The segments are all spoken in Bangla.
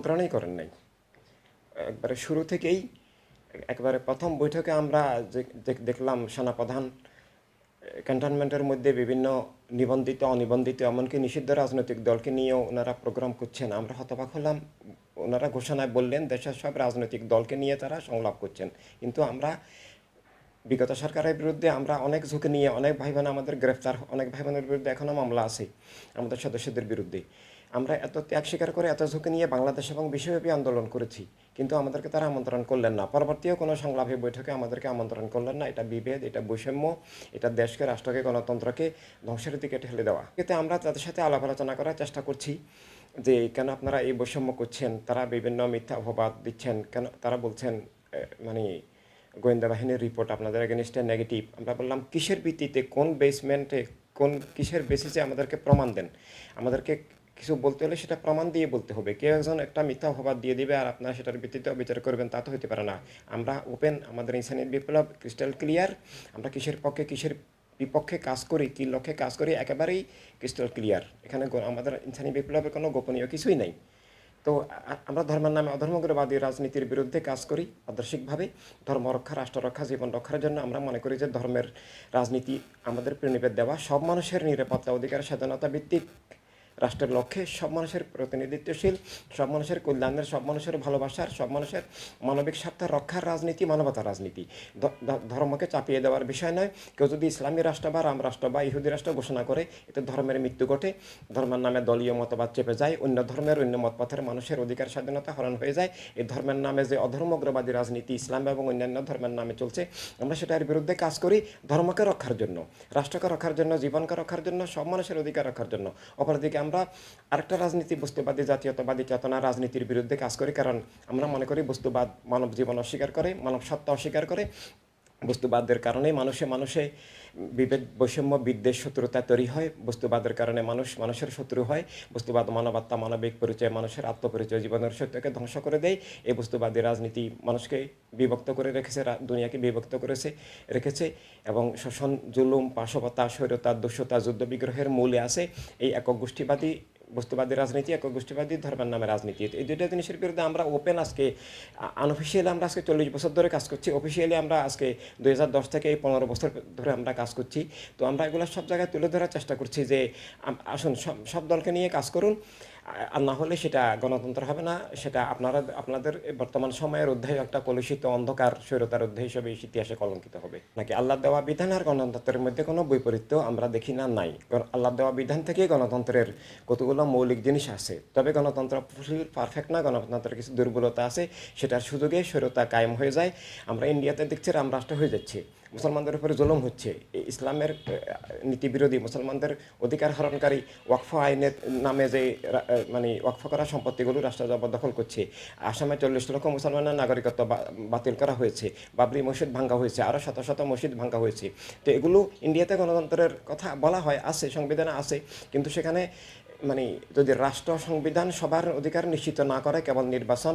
মন্ত্রণাই করেন নাই। একবারে শুরু থেকেই একবারে প্রথম বৈঠকে আমরা দেখলাম সেনাপ্রধান ক্যান্টনমেন্টের মধ্যে বিভিন্ন নিবন্ধিত, অনিবন্ধিত, এমনকি নিষিদ্ধ রাজনৈতিক দলকে নিয়েও ওনারা প্রোগ্রাম করছেন। আমরা হতবাক হলাম, ওনারা ঘোষণায় বললেন, দেশের সব রাজনৈতিক দলকে নিয়ে তারা সংলাপ করছেন। কিন্তু আমরা বিগত সরকারের বিরুদ্ধে আমরা অনেক ঝুঁকি নিয়ে, অনেক ভাই বোন আমাদের গ্রেফতার, অনেক ভাই বোনের বিরুদ্ধে এখনও মামলা আছে আমাদের সদস্যদের বিরুদ্ধে। আমরা এত ত্যাগ স্বীকার করে এত ঝুঁকি নিয়ে বাংলাদেশ এবং বিশ্বব্যাপী আন্দোলন করেছি, কিন্তু আমাদেরকে তারা আমন্ত্রণ করলেন না। পরবর্তীও কোনো সংলাপী বৈঠকে আমাদেরকে আমন্ত্রণ করলেন না। এটা বিভেদ, এটা বৈষম্য, এটা দেশকে, রাষ্ট্রকে, গণতন্ত্রকে ধ্বংসের দিকে ঠেলে দেওয়া। এতে আমরা তাদের সাথে আলাপ আলোচনা করার চেষ্টা করছি যে কেন আপনারা এই বৈষম্য করছেন? তারা বিভিন্ন মিথ্যা অপবাদ দিচ্ছেন। কেন তারা বলছেন মানে গোয়েন্দা বাহিনীর রিপোর্ট আপনাদের এগেনস্টে নেগেটিভ আমরা বললাম, কিসের ভিত্তিতে, কোন বেসমেন্টে কোন কিসের বেসিসে আমাদেরকে প্রমাণ দেন? আমাদেরকে কিছু বলতে হলে সেটা প্রমাণ দিয়ে বলতে হবে। কেউ একজন একটা মিথ্যা অপবাদ দিয়ে দিবে আর আপনারা সেটার ভিত্তিতে বিচার করবেন, তা তো হতে পারে না। আমরা ওপেন আমাদের ইনসানিয়ত বিপ্লব ক্রিস্টাল ক্লিয়ার আমরা কিসের পক্ষে, কিসের বিপক্ষে কাজ করি, কী লক্ষ্যে কাজ করি, একেবারেই ক্রিস্টাল ক্লিয়ার এখানে আমাদের ইনসানি বিপ্লবের কোনো গোপনীয় কিছুই নাই। তো আমরা ধর্মের নামে অধর্মগ্রবাদী রাজনীতির বিরুদ্ধে কাজ করি, আদর্শিকভাবে। ধর্ম রক্ষা, রাষ্ট্র রক্ষা, জীবন রক্ষার জন্য আমরা মনে করি যে ধর্মের রাজনীতি আমাদের প্রণিবেদ দেওয়া। সব মানুষের নিরাপত্তা অধিকার, স্বাধীনতা ভিত্তিক রাষ্ট্রের লক্ষ্যে সব মানুষের প্রতিনিধিত্বশীল, সব মানুষের কল্যাণের, সব মানুষের ভালোবাসার, সব মানুষের মানবিক স্বার্থ রক্ষার রাজনীতি মানবতা রাজনীতি। ধর্মকে চাপিয়ে দেওয়ার বিষয় নয়। কেউ যদি ইসলামী রাষ্ট্র বা রাম রাষ্ট্র বা ইহুদি রাষ্ট্র ঘোষণা করে, এতে ধর্মের মৃত্যু ঘটে। ধর্মের নামে দলীয় মতবাদ চেপে যায়, অন্য ধর্মের অন্য মতপথের মানুষের অধিকার স্বাধীনতা হরণ হয়ে যায়। এই ধর্মের নামে যে অধর্মগ্রবাদী রাজনীতি, ইসলাম এবং অন্যান্য ধর্মের নামে চলছে, আমরা সেটার বিরুদ্ধে কাজ করি ধর্মকে রক্ষার জন্য, রাষ্ট্রকে রক্ষার জন্য, জীবনকে রক্ষার জন্য, সব মানুষের অধিকার রক্ষার জন্য। অপরদিকে আমরা আরেকটা রাজনীতি বস্তুবাদী, জাতীয়তাবাদী চেতনা রাজনীতির বিরুদ্ধে কাজ করি। কারণ আমরা মনে করি বস্তুবাদ মানব জীবন অস্বীকার করে, মানব সত্তা অস্বীকার করে। বস্তুবাদের কারণে মানুষে মানুষে বিভেদ, বৈষম্য, বিদ্বেষ, শত্রুতা তৈরি হয়। বস্তুবাদের কারণে মানুষ মানুষের শত্রু হয়। বস্তুবাদ মানবাত্মা মানবিক পরিচয়, মানুষের আত্মপরিচয়, জীবনের সত্যকে ধ্বংস করে দেয়। এই বস্তুবাদী রাজনীতি মানুষকে বিভক্ত করে রেখেছে দুনিয়াকে বিভক্ত করেছে, রেখেছে এবং শোষণ, জুলুম পাশবতা স্বৈরতা দুঃসতা যুদ্ধ বিগ্রহের মূলে আছে। এই একক গোষ্ঠীবাদী বস্তুবাদী রাজনীতি একক গোষ্ঠীবাদী ধর্মের নামে রাজনীতি। এই দুইটা জিনিসের বিরুদ্ধে আমরা ওপেন আজকে আনঅফিসিয়ালি আমরা আজকে চল্লিশ বছর ধরে কাজ করছি। অফিসিয়ালি আমরা আজকে দু হাজার দশ থেকে এই পনেরো বছর ধরে আমরা কাজ করছি। তো আমরা এগুলো সব জায়গায় তুলে ধরার চেষ্টা করছি যে আসুন সব সব দলকে নিয়ে কাজ করুন। আর না হলে সেটা গণতন্ত্র হবে না, সেটা আপনারা, আপনাদের বর্তমান সময়ের অধ্যায় একটা কলুষিত অন্ধকার স্বৈরতার অধ্যায় হিসেবে ইতিহাসে কলঙ্কিত হবে। নাকি আল্লাহ দেওয়া বিধান আর গণতন্ত্রের মধ্যে কোনো বৈপরীত্য আমরা দেখি না, নাই। গণ- আল্লাহ দেওয়া বিধান থেকেই গণতন্ত্রের কতগুলো মৌলিক জিনিস আছে। তবে গণতন্ত্র পারফেক্ট না, গণতন্ত্রের কিছু দুর্বলতা আছে, সেটার সুযোগে স্বৈরতা কায়েম হয়ে যায়। আমরা ইন্ডিয়াতে দেখছি রাম রাষ্ট্র হয়ে যাচ্ছে। মুসলমানদের উপরে জুলুম হচ্ছে। ইসলামের নীতিবিরোধী মুসলমানদের অধিকার হরণকারী ওয়াকফ আইনের নামে যে মানে ওয়াকফ করা সম্পত্তিগুলো রাষ্ট্র জবরদখল করছে। আসামে চল্লিশ লক্ষ মুসলমানের নাগরিকত্ব বাতিল করা হয়েছে। বাবরি মসজিদ ভাঙ্গা হয়েছে। আরও শত শত মসজিদ ভাঙ্গা হয়েছে। তো এগুলো ইন্ডিয়াতে গণতন্ত্রের কথা বলা হয়, আছে, সংবিধানে আছে। কিন্তু সেখানে মানে যদি রাষ্ট্র সংবিধান সবার অধিকার নিশ্চিত না করে, কেবল নির্বাচন,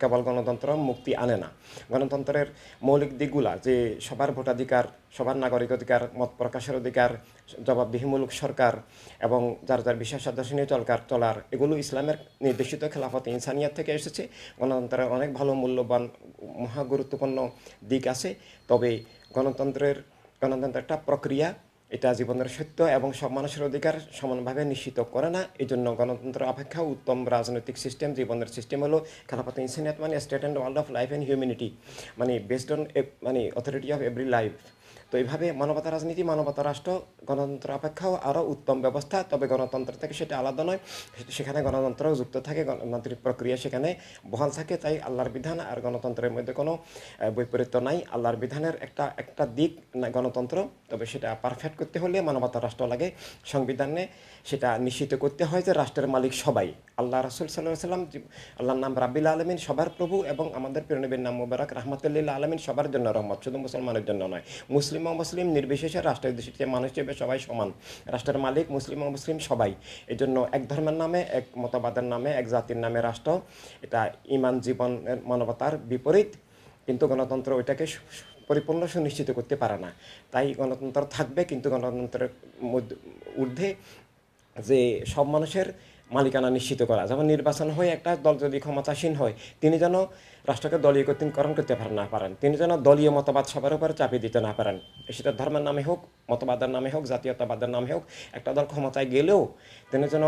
কেবল গণতন্ত্র মুক্তি আনে না। গণতন্ত্রের মৌলিক দিকগুলা যে সবার ভোটাধিকার, সবার নাগরিক অধিকার, মত প্রকাশের অধিকার, জবাবদিহিমূলক সরকার এবং যার যার বিশেষ সদস্য নিয়ে চলকার, চলার, এগুলো ইসলামের নির্দেশিত খেলাফত ইনসানিয়াত থেকে এসেছে। গণতন্ত্রের অনেক ভালো মূল্যবান, মহা গুরুত্বপূর্ণ দিক আছে। তবে গণতন্ত্রের গণতন্ত্র একটা প্রক্রিয়া এটা জীবনের সত্য এবং সব মানুষের অধিকার সমানভাবে নিশ্চিত করে না। এই জন্য গণতন্ত্র অপেক্ষা উত্তম রাজনৈতিক সিস্টেম জীবনের সিস্টেম হলো খেলাফত ইনসানিয়াত মানে state and world of life and humanity মানে বেসড অন মানে অথরিটি অফ এভরি লাইফ তো এইভাবে মানবতা রাজনীতি মানবতা রাষ্ট্র গণতন্ত্র অপেক্ষাও আরও উত্তম ব্যবস্থা, তবে গণতন্ত্র থেকে সেটা আলাদা নয়। সেখানে গণতন্ত্র যুক্ত থাকে, গণতান্ত্রিক প্রক্রিয়া সেখানে বহাল থাকে, তাই আল্লাহর বিধান আর গণতন্ত্রের মধ্যে কোনো বৈপরীত্য নাই। আল্লাহর বিধানের একটা একটা দিক গণতন্ত্র, তবে সেটা পারফেক্ট করতে হলে মানবতা রাষ্ট্র লাগে, সংবিধানে সেটা নিশ্চিত করতে হয় যে রাষ্ট্রের মালিক সবাই। আল্লাহ রাসুল সাল্লাহ সাল্লাম আল্লাহর নাম রাব্বিল আলমিন, সবার প্রভু এবং আমাদের প্রিয়নবীর নাম মুবারক রহমতুল্লিল্লা আলমিন, সবার জন্য রহমত, শুধু মুসলমানের জন্য নয়। মুসলিম ও মুসলিম নির্বিশেষে রাষ্ট্রের দৃষ্টিতে মানুষ হিসেবে সবাই সমান। রাষ্ট্রের মালিক মুসলিম ও মুসলিম সবাই। এই জন্য এক ধর্মের নামে, এক মতবাদের নামে, এক জাতির নামে রাষ্ট্র, এটা ইমান জীবনের মানবতার বিপরীত। কিন্তু গণতন্ত্র ওইটাকে পরিপূর্ণ সুনিশ্চিত করতে পারে না। তাই গণতন্ত্র থাকবে, কিন্তু গণতন্ত্রের ঊর্ধ্বে যে সব মানুষের মালিকানা নিশ্চিত করা। যেমন নির্বাচন হয়ে একটা দল যদি ক্ষমতাসীন হয়, তিনি যেন রাষ্ট্রকে দলীয়করণ করতে পারেন না পারেন। তিনি যেন দলীয় মতবাদ সবার উপর চাপিয়ে দিতে না পারেন। সেটা ধর্মের নামে হোক, মতবাদের নামে হোক, জাতীয়তাবাদের নামে হোক, একটা দল ক্ষমতায় গেলেও তিনি যেন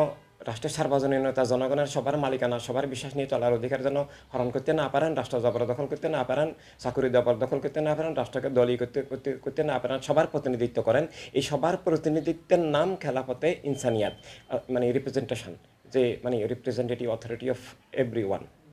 রাষ্ট্রের সার্বজনীনতা, জনগণের সবার মালিকানা, সবার বিশ্বাস নিয়ে চলার অধিকার যেন হরণ করতে না পারেন, রাষ্ট্র জবরদখল করতে না পারেন, চাকুরি জবরদখল করতে না পারেন, রাষ্ট্রকে করতে করতে করতে না পারেন, সবার প্রতিনিধিত্ব করেন। এই সবার প্রতিনিধিত্বের নাম খেলাপথে ইনসানিয়াত মানে রিপ্রেজেন্টেশন যে মানে representative authority of every one